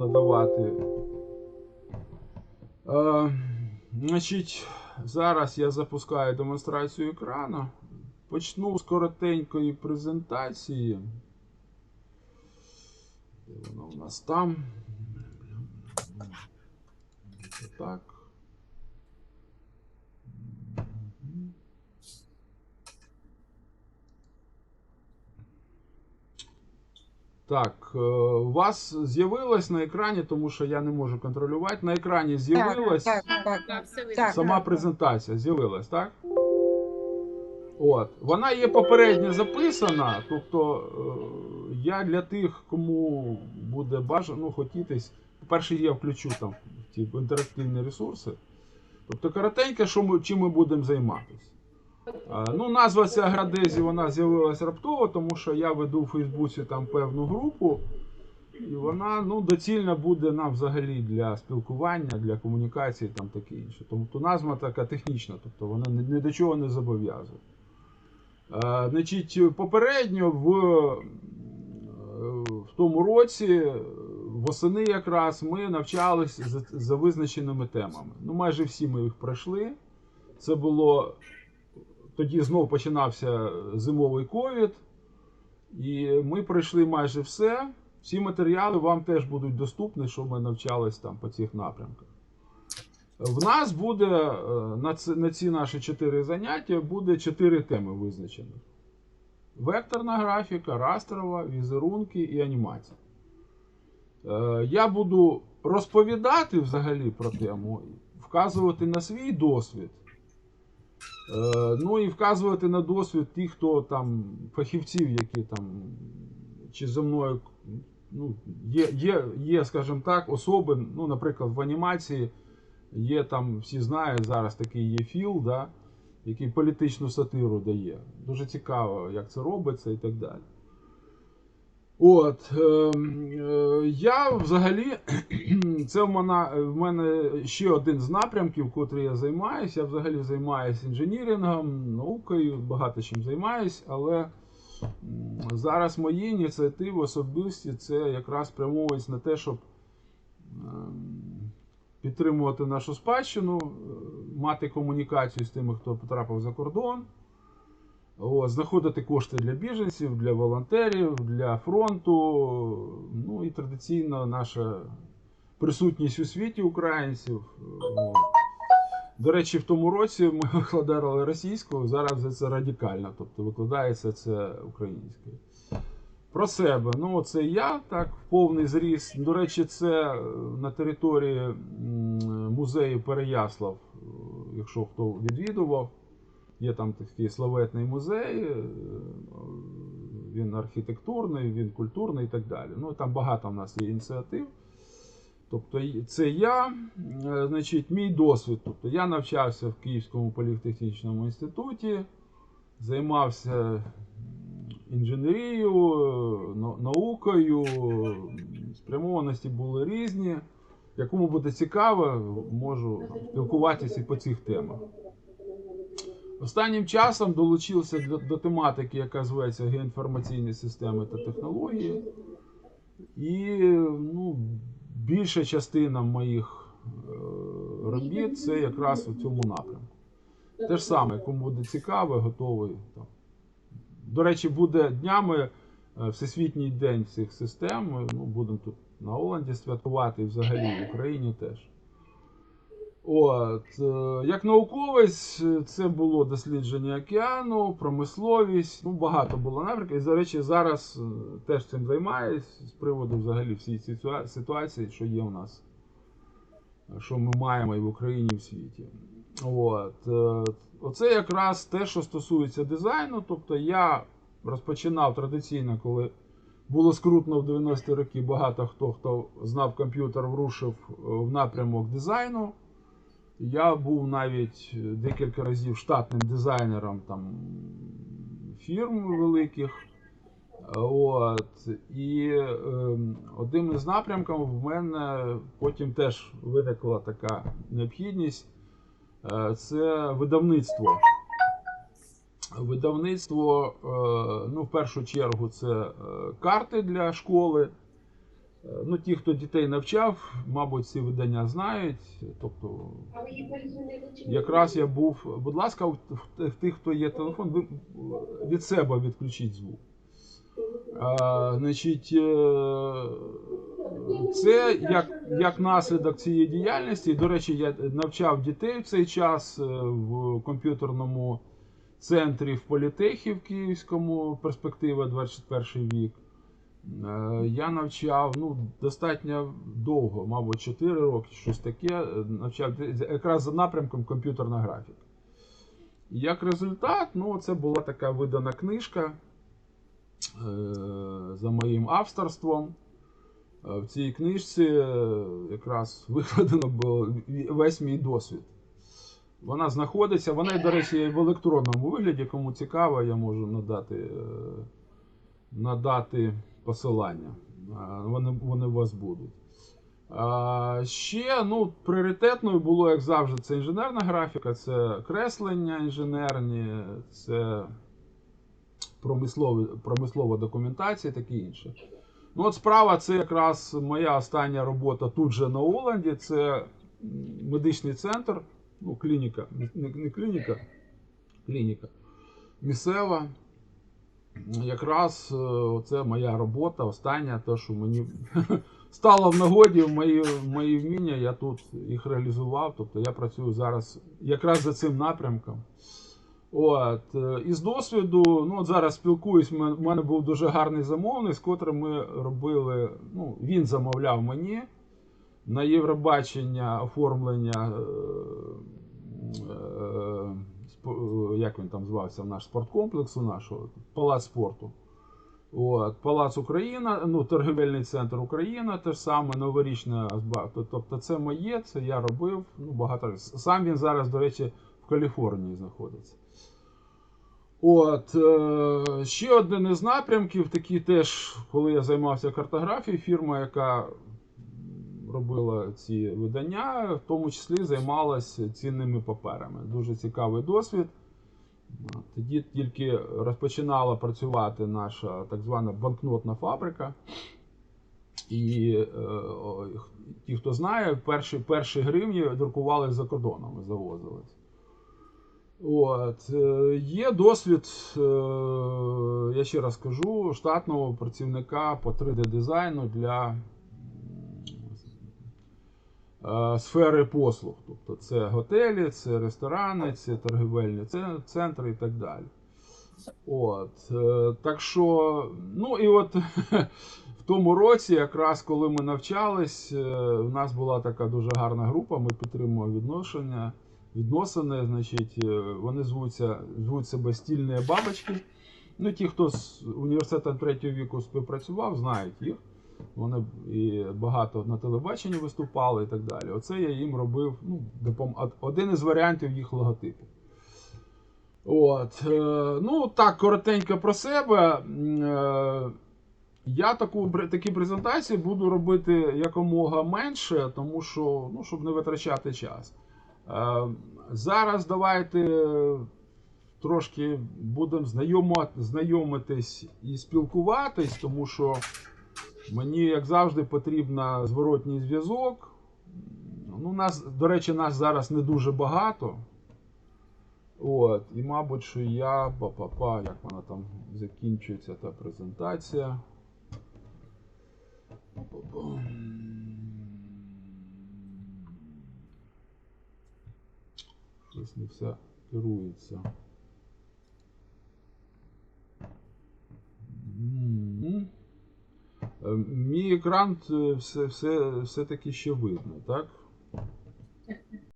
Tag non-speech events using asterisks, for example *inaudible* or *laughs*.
надавати. Е, значить, зараз я запускаю демонстрацію екрану. Почну з коротенької презентації. Де вона у нас там? Так. Так, е, у вас з'явилось на екрані, тому що я не можу контролювати. На екрані з'явилось Так, так, Так, видно. Так. сама презентація. З'явилась, так? От. Вона є попередньо записана. Тобто е, я для тих, кому буде бажано, ну, хотітись. По-перше, я включу там ті інтерактивні ресурси. Тобто коротенько, що ми, чим ми будемо займатися. Е, Ну, назва ця Градезі вона з'явилася раптово, тому що я веду в Фейсбуці там певну групу, і вона ну, доцільна буде нам взагалі для спілкування, для комунікації там таке інше. Тобто назва така технічна, тобто вона ні, ні до чого не зобов'язує. Е, значить, попередньо в, е, в тому році, восени якраз, ми навчалися за, за визначеними темами. Ну, майже всі ми їх пройшли. Це було тоді знову починався зимовий ковід, і ми пройшли майже все. Всі матеріали вам теж будуть доступні, що ми навчались там по цих напрямках. В нас буде е, на ці, на ці наші чотири заняття буде чотири теми визначені: векторна графіка, растрова, візерунки і анімація. Е, Я буду розповідати взагалі про тему, вказувати на свій досвід. Е, Ну і вказувати на досвід тих, хто там фахівців, які там чи зі мною ну, є, є, є, скажімо так, особи, ну, наприклад, в анімації є там, всі знають, зараз такий є філ, да, який політичну сатиру дає. Дуже цікаво, як це робиться і так далі. От, е, е, я взагалі, *clears throat* це в мене, в мене ще один з напрямків, котрий я займаюся. Я взагалі займаюся інженірінгом, наукою, багато чим займаюся, але зараз мої ініціативи особисті це якраз спрямовуються на те, щоб ем, підтримувати нашу спадщину, е, мати комунікацію з тими, хто потрапив за кордон. От, знаходити кошти для біженців, для волонтерів, для фронту. Ну і традиційно наша присутність у світі українців. До речі, в тому році ми *laughs* викладали російською, зараз це радикально, тобто викладається це українською. Про себе. Ну, це я так, в повний зріст. До речі, це е, на території музею Переяслав, е, якщо хто відвідував. Є там такий славетний музей, е, він архітектурний, він культурний і так далі. Ну, там багато в нас є ініціатив. Тобто, це я, е, значить, мій досвід. Тобто, я навчався в Київському політехнічному інституті, займався інженерією, наукою, спрямованості були різні. Якому буде цікаво, можу спілкуватися і по цих темах. Останнім часом долучився до, до тематики, яка зветься геоінформаційні системи та технології. І ну, більша частина моїх е, робіт це якраз у цьому напрямку. Те ж саме, кому буде цікаво, готовий. Там. До речі, буде днями е, Всесвітній день цих систем. Ну, будемо тут на Оланді святкувати і взагалі в Україні теж. От, е, як науковець, це було дослідження океану, промисловість, ну багато було напрямків. І, до речі, зараз е, теж цим займаюсь з приводу взагалі всієї ситуації, що є у нас, що ми маємо і в Україні, і в світі. От, е, оце якраз те, що стосується дизайну. Тобто я розпочинав традиційно, коли було скрутно в 90-ті роки, багато хто, хто знав комп'ютер, врушив в напрямок дизайну. Я був навіть декілька разів штатним дизайнером там, фірм великих. От. І е, одним із напрямків в мене потім теж виникла така необхідність. Е, це видавництво. Видавництво, е, ну, в першу чергу, це е, карти для школи. Е, Ну, ті, хто дітей навчав, мабуть, ці видання знають. Тобто, якраз я був. Будь ласка, в тих, хто є телефон, ви від себе відключіть звук. А, значить, е, це як, як наслідок цієї діяльності. До речі, я навчав дітей в цей час е, в комп'ютерному центрі в Політехі в Київському, перспектива 21 вік. Е, Я навчав ну, достатньо довго, мабуть, 4 роки, щось таке. е, Навчав якраз за напрямком комп'ютерна графіка. Як результат, ну, це була така видана книжка е, за моїм авторством. В цій книжці якраз викладено було весь мій досвід. Вона знаходиться, вона, до речі, є в електронному вигляді. Кому цікаво, я можу надати, надати посилання. Вони, вони у вас будуть. А, ще ну, пріоритетною було, як завжди, це інженерна графіка, це креслення інженерні, це промислові, промислова документація і таке інше. Ну, от справа це якраз моя остання робота тут же на Оланді. Це медичний центр, ну, клініка, не клініка, клініка місцева. Якраз е, це моя робота, остання, те, що мені *laughs* стало в нагоді, мої, мої вміння, я тут їх реалізував. Тобто я працюю зараз якраз за цим напрямком. От, е, із досвіду, ну от зараз спілкуюсь, в мене був дуже гарний замовник, з котрим ми робили, ну, він замовляв мені на Євробачення оформлення, е, е, як він там звався, наш спорткомплексу нашого, Палац спорту. От, Палац Україна, ну, торгівельний центр Україна, те ж саме новорічна Тобто це моє, це я робив ну, багато разів. Сам він зараз, до речі, в Каліфорнії знаходиться. От, е, ще один із напрямків, такий теж, коли я займався картографією, фірма, яка робила ці видання, в тому числі займалася цінними паперами. Дуже цікавий досвід. Тоді тільки розпочинала працювати наша так звана банкнотна фабрика. І е, ті, хто знає, перші, перші гривні друкували за кордоном і завозились. От, е, є досвід, е, я ще раз кажу, штатного працівника по 3D-дизайну для сфери послуг. Тобто це готелі, це ресторани, це торгівельні центри і так далі. От, е, так що, ну і от *laughs* в тому році, якраз коли ми навчались, е, у нас була така дуже гарна група, ми підтримуємо відношення, відносини, значить, е, вони звуться, звуть себе стільні бабочки. Ну, ті, хто з університетом третього віку співпрацював, знають їх. Вони і багато на телебаченні виступали і так далі. Оце я їм робив ну, допом... один із варіантів їх логотипу. От, е, ну так, коротенько про себе. Е, я таку, такі презентації буду робити якомога менше, тому що, ну, щоб не витрачати час. Е, зараз давайте трошки будемо знайомитись і спілкуватись, тому що мені, як завжди, потрібен зворотній зв'язок. Ну, нас, до речі, нас зараз не дуже багато. От, і мабуть, що я па-па-па, як вона там закінчується та презентація. Щось не все керується. Мгм. Е, Мій екран е, все, все, все-таки ще видно, так?